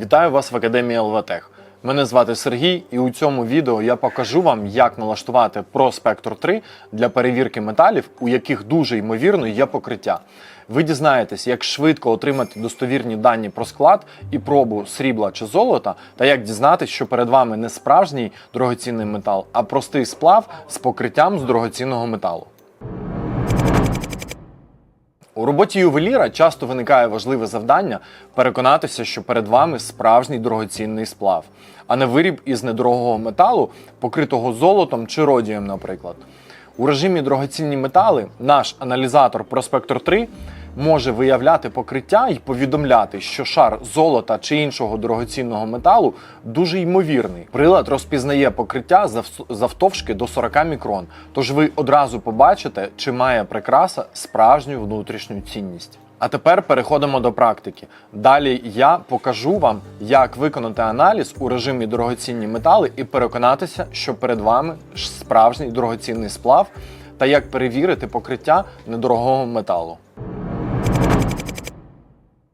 Вітаю вас в Академії ЛВТЕХ. Мене звати Сергій, і у цьому відео я покажу вам, як налаштувати Pro Spector 3 для перевірки металів, у яких дуже ймовірно є покриття. Ви дізнаєтесь, як швидко отримати достовірні дані про склад і пробу срібла чи золота, та як дізнатися, що перед вами не справжній дорогоцінний метал, а простий сплав з покриттям з дорогоцінного металу. У роботі ювеліра часто виникає важливе завдання переконатися, що перед вами справжній дорогоцінний сплав, а не виріб із недорогого металу, покритого золотом чи родієм, наприклад. У режимі дорогоцінні метали наш аналізатор Проспектор 3 може виявляти покриття і повідомляти, що шар золота чи іншого дорогоцінного металу дуже ймовірний. Прилад розпізнає покриття завтовшки до 40 мікрон, тож ви одразу побачите, чи має прикраса справжню внутрішню цінність. А тепер переходимо до практики. Далі я покажу вам, як виконати аналіз у режимі дорогоцінні метали і переконатися, що перед вами справжній дорогоцінний сплав, та як перевірити покриття недорогого металу.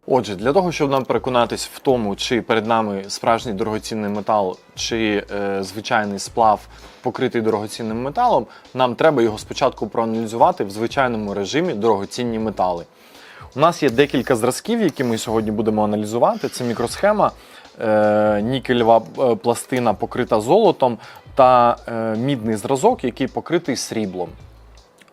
Отже, для того, щоб нам переконатись в тому, чи перед нами справжній дорогоцінний метал, чи е, звичайний сплав покритий дорогоцінним металом, нам треба його спочатку проаналізувати в звичайному режимі дорогоцінні метали. У нас є декілька зразків, які ми сьогодні будемо аналізувати. Це мікросхема, е, нікельова е, пластина покрита золотом та е, мідний зразок, який покритий сріблом.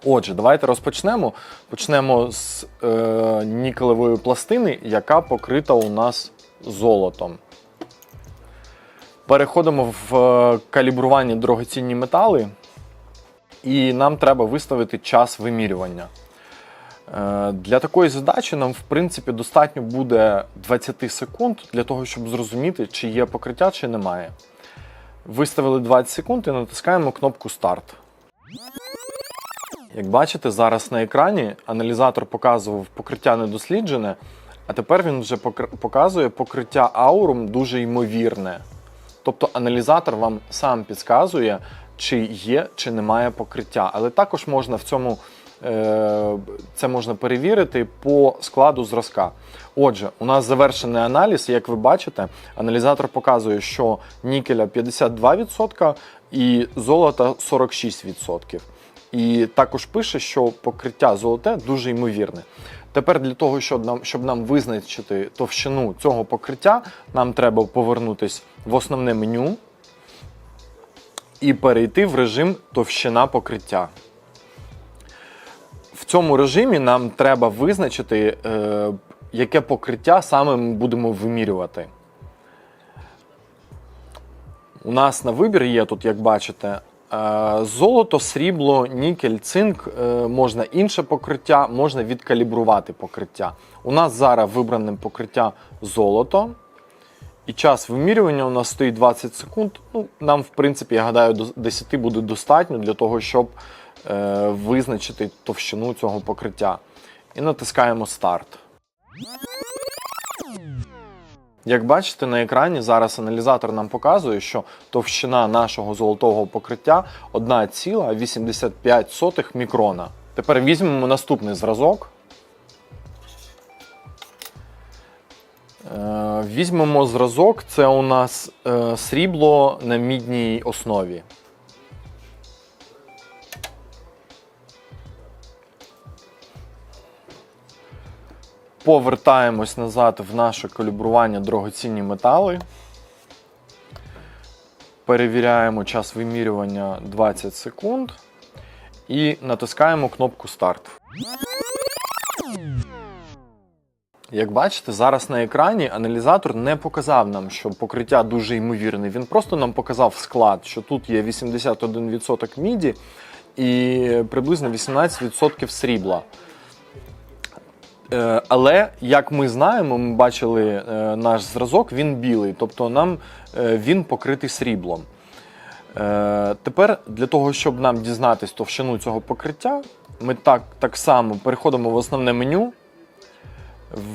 Отже, давайте розпочнемо. Почнемо з е, нікелевої пластини, яка покрита у нас золотом. Переходимо в е, калібрування дорогоцінні метали, і нам треба виставити час вимірювання. Е, Для такої задачі нам, в принципі, достатньо буде 20 секунд для того, щоб зрозуміти, чи є покриття, чи немає. Виставили 20 секунд і натискаємо кнопку Старт. Як бачите, зараз на екрані аналізатор показував покриття недосліджене, а тепер він вже показує покриття аурум дуже ймовірне. Тобто аналізатор вам сам підказує, чи є, чи немає покриття. Але також можна в цьому е, це можна перевірити по складу зразка. Отже, у нас завершений аналіз, як ви бачите, аналізатор показує, що нікеля 52% і золота 46%. І також пише, що покриття золоте дуже ймовірне. Тепер для того, щоб нам, щоб нам визначити товщину цього покриття, нам треба повернутися в основне меню і перейти в режим товщина покриття. В цьому режимі нам треба визначити, е, яке покриття саме ми будемо вимірювати. У нас на вибір є тут, як бачите, золото, срібло, нікель, цинк, е, можна інше покриття, можна відкалібрувати покриття. У нас зараз вибране покриття золото. І час вимірювання у нас стоїть 20 секунд. Ну, нам, в принципі, я гадаю, 10 буде достатньо для того, щоб е, визначити товщину цього покриття. І натискаємо старт. Як бачите на екрані, зараз аналізатор нам показує, що товщина нашого золотого покриття 1,85 мікрона. Тепер візьмемо наступний зразок. Е, Візьмемо зразок, це у нас е, срібло на мідній основі. Повертаємось назад в наше калібрування дорогоцінні метали. Перевіряємо час вимірювання 20 секунд і натискаємо кнопку Старт. Як бачите, зараз на екрані аналізатор не показав нам, що покриття дуже ймовірне. Він просто нам показав склад, що тут є 81% міді і приблизно 18% срібла. Е, Але як ми знаємо, ми бачили е, наш зразок, він білий, тобто нам е, він покритий сріблом. Тепер для того, щоб нам дізнатись товщину цього покриття, ми так, так само переходимо в основне меню,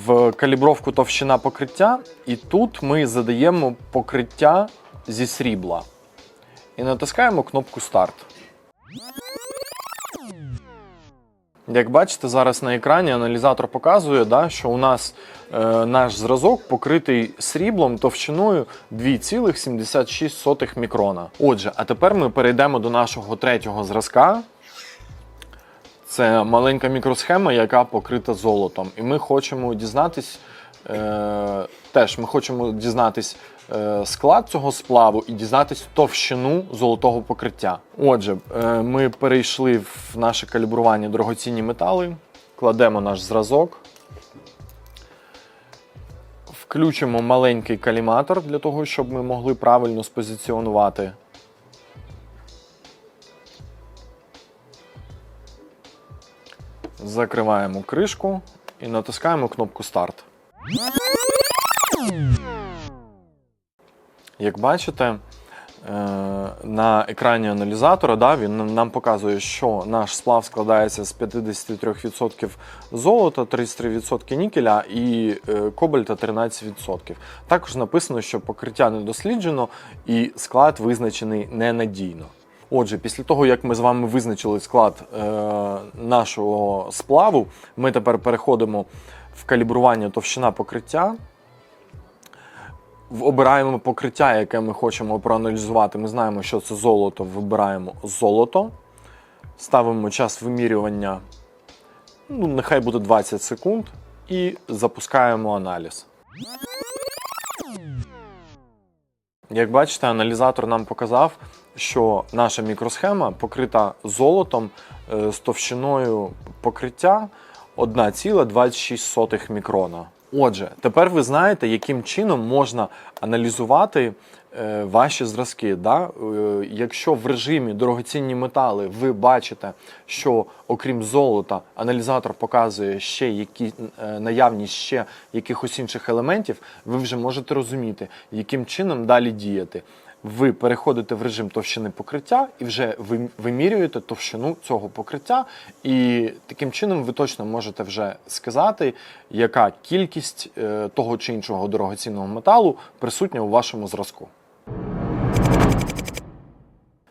в калібровку товщина покриття, і тут ми задаємо покриття зі срібла. І натискаємо кнопку Старт. Як бачите, зараз на екрані аналізатор показує, да, що у нас е, наш зразок покритий сріблом товщиною 2,76 мікрона. Отже, а тепер ми перейдемо до нашого третього зразка. Це маленька мікросхема, яка покрита золотом. І ми хочемо дізнатись, е, теж ми хочемо дізнатись е, склад цього сплаву і дізнатись товщину золотого покриття. Отже, е, ми перейшли в наше калібрування дорогоцінні метали, кладемо наш зразок. Включимо маленький каліматор для того, щоб ми могли правильно спозиціонувати. Закриваємо кришку і натискаємо кнопку Старт. Як бачите, е, на екрані аналізатора да, він нам показує, що наш сплав складається з 53% золота, 33% нікеля і е, кобальта 13%. Також написано, що покриття не досліджено і склад визначений ненадійно. Отже, після того, як ми з вами визначили склад е, нашого сплаву, ми тепер переходимо в калібрування товщина покриття. Обираємо покриття, яке ми хочемо проаналізувати. Ми знаємо, що це золото. Вибираємо золото. Ставимо час вимірювання, ну, нехай буде 20 секунд, і запускаємо аналіз. Як бачите, аналізатор нам показав, що наша мікросхема покрита золотом е, з товщиною покриття 1,26 мікрона. Отже, тепер ви знаєте, яким чином можна аналізувати е, ваші зразки. Да? Е, якщо в режимі дорогоцінні метали ви бачите, що окрім золота, аналізатор показує ще які, е, наявність ще якихось інших елементів, ви вже можете розуміти, яким чином далі діяти. Ви переходите в режим товщини покриття і вже ви- вимірюєте товщину цього покриття, і таким чином ви точно можете вже сказати, яка кількість е, того чи іншого дорогоцінного металу присутня у вашому зразку.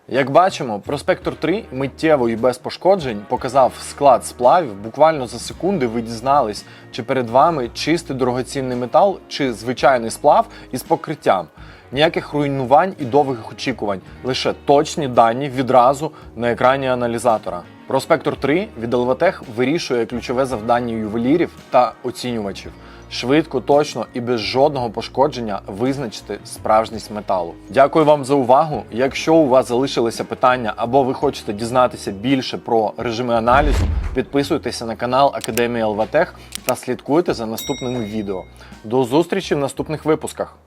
Як бачимо, Проспектор 3 миттєво і без пошкоджень показав склад сплавів. Буквально за секунди ви дізнались, чи перед вами чистий дорогоцінний метал, чи звичайний сплав із покриттям. Ніяких руйнувань і довгих очікувань, лише точні дані відразу на екрані аналізатора. Проспектор 3 від Елватех вирішує ключове завдання ювелірів та оцінювачів. Швидко, точно і без жодного пошкодження визначити справжність металу. Дякую вам за увагу. Якщо у вас залишилися питання або ви хочете дізнатися більше про режими аналізу, підписуйтеся на канал Академії Елватех та слідкуйте за наступними відео. До зустрічі в наступних випусках.